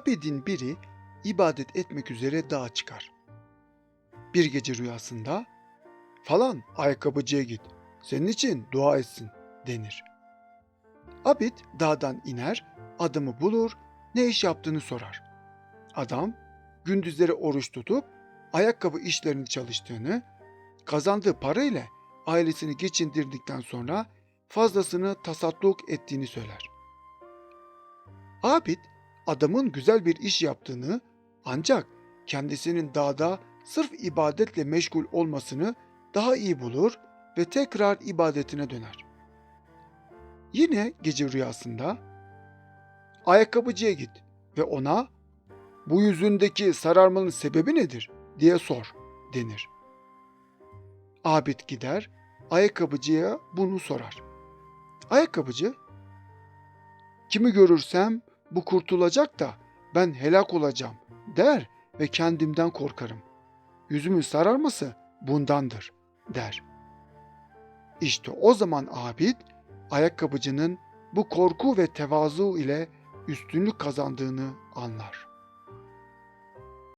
Abidin biri ibadet etmek üzere dağa çıkar. Bir gece rüyasında falan ayakkabıcıya git. Senin için dua etsin denir. Abid dağdan iner, adamı bulur, ne iş yaptığını sorar. Adam gündüzleri oruç tutup ayakkabı işlerini çalıştığını, kazandığı para ile ailesini geçindirdikten sonra fazlasını tasadduk ettiğini söyler. Abid adamın güzel bir iş yaptığını ancak kendisinin dağda sırf ibadetle meşgul olmasını daha iyi bulur ve tekrar ibadetine döner. Yine gece rüyasında ayakkabıcıya git ve ona bu yüzündeki sararmanın sebebi nedir diye sor denir. Abid gider ayakkabıcıya bunu sorar. Ayakkabıcı kimi görürsem bu kurtulacak da ben helak olacağım der ve kendimden korkarım. Yüzümün sararması bundandır der. İşte o zaman abid ayakkabıcının bu korku ve tevazu ile üstünlük kazandığını anlar.